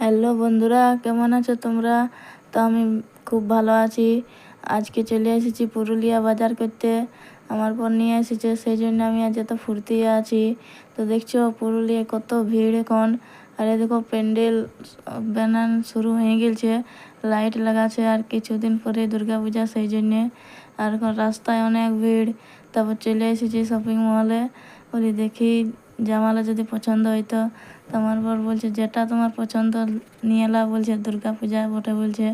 Hello বন্ধুরা, কেমন আছো তোমরা? তো আমি খুব ভালো আছি। আজকে চলে এসেছি পুরুলিয়া বাজার করতে। আমার পর নিয়ে এসেছে, সেই জন্য আমি আজ এত ফুর্তি আছি। তো দেখছ, পুরুলিয়ায় কত ভিড় এখন। আর এ দেখো, প্যান্ডেল বানান শুরু হয়ে গেছে। লাইট লাগাছে আর কিছুদিন পরে দুর্গা পূজা, সেই জন্যে। আর এখন রাস্তায় অনেক ভিড়। তারপর চলে এসেছি শপিং মলে বলি দেখি জামালা যদি পছন্দ হইতো তো আমার বর বলছে, যেটা তোমার পছন্দ নিয়ে এলা বলছে দুর্গা পূজা বটে বলছে।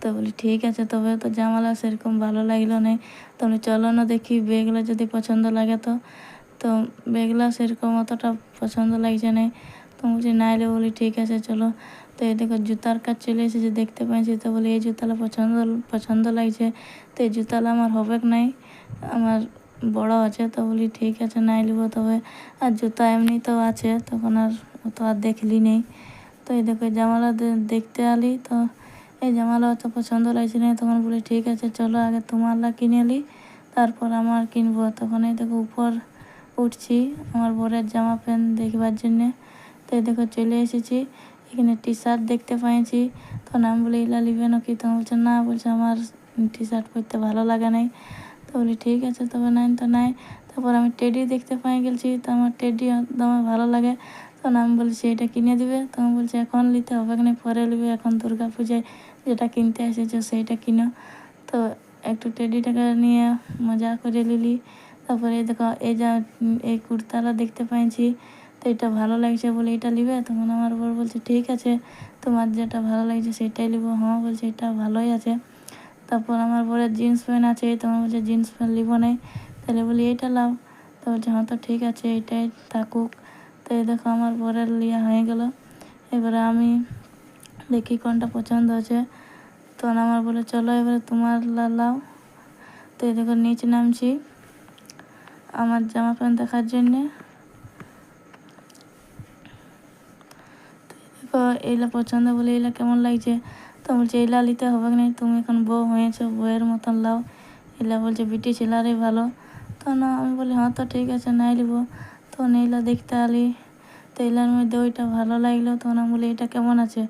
তো বলি, ঠিক আছে, তবে তো জামালা সেরকম ভালো লাগল না তো আমি চলো না দেখি, বেগলা যদি পছন্দ লাগে তো। তো বেগলা সেরকম অতটা পছন্দ লাগছে না তো বলছি, নাইলে বলি, ঠিক আছে, চলো। তো এই দেখো, জুতার কাজ চলে এসেছে, দেখতে পাইছি তো বলি, এই জুতালা পছন্দ পছন্দ লাগছে। তো এই জুতালা আমার হবে নাই। আমার বড় আছে, তো বলি ঠিক আছে, নাই নিব তবে আর জুতা এমনি তো আছে, তখন আর অত আর দেখলি নেই। তো এই দেখো জামালা দেখতে আলি, তো এই জামালা অত পছন্দ লাগছে না, তখন বলি ঠিক আছে, চলো আগে তোমারলা কিনে নি তারপর আমার কিনবো। তখন এই দেখো উপর উঠছি, আমার বরের জামা প্যান্ট দেখবার জন্যে। তো এই দেখো চলে এসেছি, এখানে টি শার্ট দেখতে পাইছি, তখন আমি বলি ইলা নিবে নাকি? তখন বলছে, না, বলছে, আমার টি শার্ট পরতে ভালো লাগে নাই। তো বলি, ঠিক আছে, তবে নাই তো নাই। তারপর আমি টেডি দেখতে পাই গেছি তো আমার টেডি একদম ভালো লাগে। তখন আমি বলছি এটা কিনে দিবে? তখন বলছে, এখন নিতে হবে না পরে নিবে, এখন দুর্গা পূজায় যেটা কিনতে এসেছ সেইটা কিনো। তো একটু টেডিটাকে নিয়ে মজা করে নিলি। তারপরে দেখো, এই যা এই কুর্তাটা দেখতে পাইছি, তো এটা ভালো লাগছে বলে এটা নিবে? তখন আমার বর বলছে, ঠিক আছে, তোমার যেটা ভালো লাগছে সেটাই নিবো। হ্যাঁ বলছে, এটা ভালোই আছে। তারপর আমার বরের জিন্স প্যান্ট আছে তোমার বলছে জিন্স প্যান্ট নিবো নাই। তাহলে বলি, এইটা লাও। তো বলছে হ্যাঁ তো ঠিক আছে এটাই থাকুক। তো এই দেখো, আমার বরের লিয়া হয়ে গেল। এবারে আমি দেখি কোনটা পছন্দ আছে তখন আমার বলে, চলো এবারে তোমার লাও। তো এই দেখো, নিচে নামছি আমার জামা প্যান্ট দেখার জন্যে। দেখো, এইলা পছন্দ বলে এইলা কেমন লাগছে? তো বলছে এইলা নিতে হবে না তুমি এখন বউ হয়েছো, বউয়ের মতন লাও। এলা বলছে, বিটি ছেলারই ভালো। তো না, আমি বলি হ্যাঁ তো, ঠিক আছে, নাই নিব তখন এইলা দেখতে আলি, তো এইলার মধ্যে ওইটা ভালো লাগল। তখন আমি বলি, এটা কেমন আছে?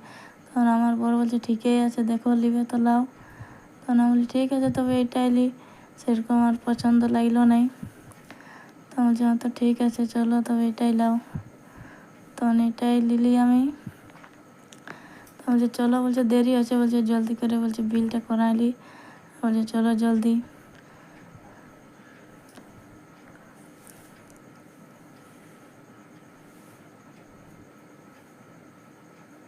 তখন আমার বড় বলছে, ঠিকই আছে, দেখো নিবে তো লাও। তখন আমি বলি, ঠিক আছে, তবে এটাই লি। সেরকম আর পছন্দ লাগল নাই। তো বলছে হ্যাঁ তো, ঠিক আছে, চলো, তবে এটাই লাও। তখন এটাই নিলি আমি। বলছে চলো বলছে দেরি আছে বলছে জলদি করে বলছে বিলটা করাইলি বলছে চলো জলদি।